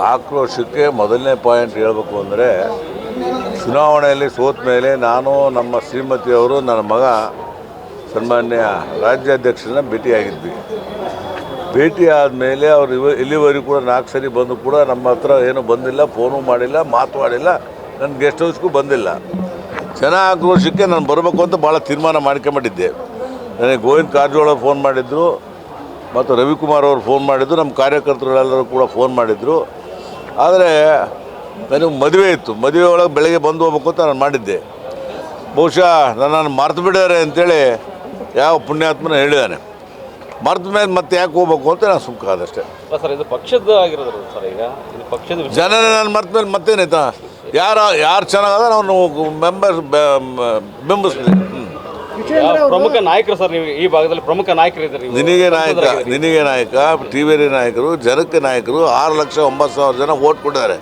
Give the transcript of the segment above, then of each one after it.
ಆಕ್ರೋಶಕ್ಕೆ ಮೊದಲನೇ ಪಾಯಿಂಟ್ ಹೇಳಬೇಕು ಅಂದರೆ, ಚುನಾವಣೆಯಲ್ಲಿ ಸೋತ ಮೇಲೆ ನಾನು ನಮ್ಮ ಶ್ರೀಮತಿಯವರು ನನ್ನ ಮಗ ಸನ್ಮಾನ್ಯ ರಾಜ್ಯಾಧ್ಯಕ್ಷರನ್ನ ಭೇಟಿಯಾಗಿದ್ವಿ. ಭೇಟಿ ಆದಮೇಲೆ ಅವರು ಇವ, ಇಲ್ಲಿವರೆಗೂ ಕೂಡ ನಾಲ್ಕು ಸರಿ ಬಂದು ಕೂಡ ನಮ್ಮ ಹತ್ರ ಏನೂ ಬಂದಿಲ್ಲ, ಫೋನು ಮಾಡಿಲ್ಲ, ಮಾತಾಡಿಲ್ಲ ನನ್ನ ಗೆಸ್ಟ್ ಹೌಸ್ಗೂ ಬಂದಿಲ್ಲ. ಜನ ಆಕ್ರೋಶಕ್ಕೆ ನಾನು ಬರಬೇಕು ಅಂತ ಭಾಳ ತೀರ್ಮಾನ ಮಾಡ್ಕೊಂಬಿಟ್ಟಿದ್ದೆ. ನನಗೆ ಗೋವಿಂದ ಕಾರಜೋಳ ಫೋನ್ ಮಾಡಿದ್ರು, ಮತ್ತು ರವಿಕುಮಾರ್ ಅವರು ಫೋನ್ ಮಾಡಿದ್ರು, ನಮ್ಮ ಕಾರ್ಯಕರ್ತರುಗಳೆಲ್ಲರೂ ಕೂಡ ಫೋನ್ ಮಾಡಿದರು. ಆದರೆ ನನಗೆ ಮದುವೆ ಇತ್ತು. ಮದುವೆ ಒಳಗೆ ಬೆಳಗ್ಗೆ ಬಂದು ಹೋಗ್ಬೇಕು ಅಂತ ನಾನು ಮಾಡಿದ್ದೆ. ಬಹುಶಃ ನನ್ನನ್ನು ಮರೆತು ಬಿಡ್ಯಾರೆ ಅಂತೇಳಿ ಯಾವ ಪುಣ್ಯಾತ್ಮನ ಹೇಳಿದ್ದಾನೆ ಮರೆತ ಮೇಲೆ ಮತ್ತೆ ಯಾಕೆ ಹೋಗ್ಬೇಕು ಅಂತ ನಾನು ಸುಖ ಆದಷ್ಟೇ. ಸರ್ ಇದು ಪಕ್ಷದ ಸರ್ ಈಗ? ಇದು ಪಕ್ಷದ ವಿಷಯ. ಜನನೇ ನಾನು ಮರ್ತ ಮೇಲೆ ಮತ್ತೇನಾಯ್ತಾ ಯಾರು ಯಾರು ಚೆನ್ನಾಗದ ನಾವು ಮೆಂಬರ್ಸ್ ಬೆಂಬಲಿಸ್ತೀವಿ ಪ್ರಮುಖ ನಾಯಕರು ಸರ್ ನೀವು ಈ ಭಾಗದಲ್ಲಿ ಪ್ರಮುಖ ನಾಯಕರು ಇದ್ದಾರೆ ನೀವು? ನಿನಗೆ ನಾಯಕ ನಿನಗೆ ನಾಯಕ ಟಿ ವಿ ನಾಯಕರು ಜನಕ್ಕೆ ನಾಯಕರು ಆರು ಲಕ್ಷ ಒಂಬತ್ತು ಸಾವಿರ ಜನ ಓಟ್ ಕೊಟ್ಟಿದ್ದಾರೆ.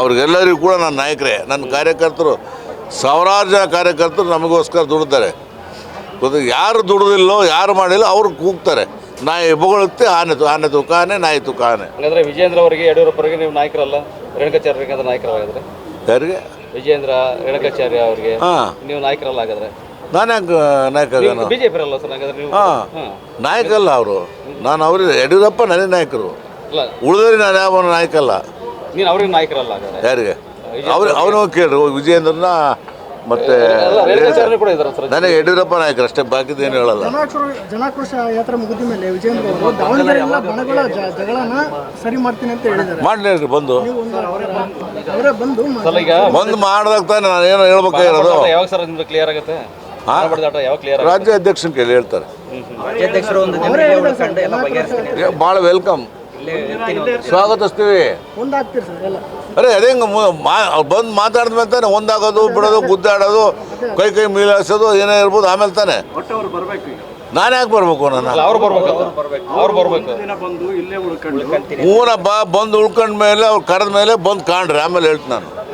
ಅವ್ರಿಗೆಲ್ಲರಿಗೂ ಕೂಡ ನನ್ನ ನಾಯಕರೇ. ನನ್ನ ಕಾರ್ಯಕರ್ತರು ಸಾವಿರಾರು ಜನ ಕಾರ್ಯಕರ್ತರು ನಮಗೋಸ್ಕರ ದುಡಿತಾರೆ. ಗೊತ್ತಾ ಯಾರು ದುಡಿದಿಲ್ಲೋ ಯಾರು ಮಾಡಿಲ್ಲ ಅವ್ರು ಕೂಗ್ತಾರೆ. ನಾಯಿ ಬೊಗಳುತ್ತೆ ಆನೆ ತು ಆನೆ ತೂಕ ಆನೆ ನಾಯಿ ತೂಕ ಆನೆ. ಹಂಗಂದ್ರೆ ವಿಜೇಂದ್ರ ಅವರಿಗೆ ಯಡಿಯೂರಪ್ಪರಿಗೆ ನೀವು ನಾಯಕರಲ್ಲ? ರೇಣುಕಾಚಾರ್ಯ ಅಂತ ನಾಯಕರಾಗಿದ್ರೆ ಯಾರಿಗೆ? ವಿಜೇಂದ್ರ ರೇಣುಕಾಚಾರ್ಯ ಅವರಿಗೆ ಹಾಂ. ನೀವು ನಾಯಕರಲ್ಲ ಹಾಗಾದ್ರೆ ನಾನು ಯಾಕೆ ನಾಯಕ ಬಿಜೆಪಿ ಅಲ್ಲ ಸರ್ ಹಾಗಾದ್ರೆ ನೀವು ಹಾಂ. ಹಾಂ. ನಾಯಕ ಅಲ್ಲ ಅವರು. ನಾನು ಅವ್ರ ಯಡಿಯೂರಪ್ಪ ನನಗೆ ನಾಯಕರು. ಅಲ್ಲ ಉಳಿದ್ರೆ ನಾನು ಯಾವ ನಾಯಕ ಅಲ್ಲ ನೀನು ಅವ್ರಿಗೆ ನಾಯಕರಲ್ಲ ಹಾಗಾದ್ರೆ. ಯಾರಿಗೆ? ಅವ್ರು ಅವನು ಕೇಳ್ರಿ ವಿಜಯೇಂದ್ರನ ಮತ್ತೆ ಅಲ್ಲ ರೇಣುಕಾಚಾರ್ಯ ಕೂಡ ಇದ್ದಾರೆ ಸರ್ ನನಗೆ ಯಡಿಯೂರಪ್ಪ ನಾಯಕರು ಅಷ್ಟೇ ಬಾಕಿದೇನು ಹೇಳಲ್ಲ. ಜನಾಕ್ರೋಶ ಜನಾಕ್ರೋಶ ಯಾತ್ರೆ ಮುಗಿದ ಮೇಲೆ ವಿಜೇಂದ್ರ ಅವರು ದಾವಣಗೆರೆಯಲ್ಲ ಬಣಗಳ ಜ- ಜಗಳನ ಸರಿ ಮಾಡ್ತೀನಿ ಅಂತ ಹೇಳಿದ್ದಾರೆ. ಮಾಡ್ಲಿ ಬಂದು. ಅವರೇ ಬಂದು ಮ- ಸರ್ ಈಗ ಬಂದು ಮಾಡ್ದಾಗ ತಾನೆ ನಾನು ಏನೋ ಹೇಳ್ಬೇಕಾಗಿರೋದು? ಯಾವಾಗ ಸರ್ ನಿಮ್ದು ಕ್ಲಿಯರ್ ಆಗುತ್ತೆ? ರಾಜ್ಯ ಅಧ್ಯಕ್ಷನ ಕೇಳಿ ಹೇಳ್ತಾರೆ. ಭಾಳ ವೆಲ್ಕಮ್ ಸ್ವಾಗತಿಸ್ತೀವಿ. ಒಂದಾಗ್ತೀರಿ ಸರ್ ಎಲ್ಲ. ಅರೆ ಅದೇ ಬಂದು ಮಾತಾಡಿದ್ಮೇಲೆ ತಾನೆ ಒಂದಾಗೋದು ಬಿಡೋದು ಗುದ್ದಾಡೋದು ಕೈ ಕೈ ಮೀಲಾಸೋದು ಏನೇ ಇರ್ಬೋದು ಆಮೇಲೆ ತಾನೆ. ನಾನು ಯಾಕೆ ಬರ್ಬೇಕು ನನ್ನ ಅಲ್ಲ ಅವ್ರು ಬರ್ಬೇಕಲ್ಲ ಅವ್ರು ಬರ್ಬೇಕು. ಊನ ಬಾ ಬಂದು ಉಳ್ಕೊಂಡ್ಮೇಲೆ ಅವ್ರು ಕರೆದ ಮೇಲೆ ಬಂದು ಕಾಣ್ರಿ ಆಮೇಲೆ ಹೇಳ್ತೀನಿ ನಾನು.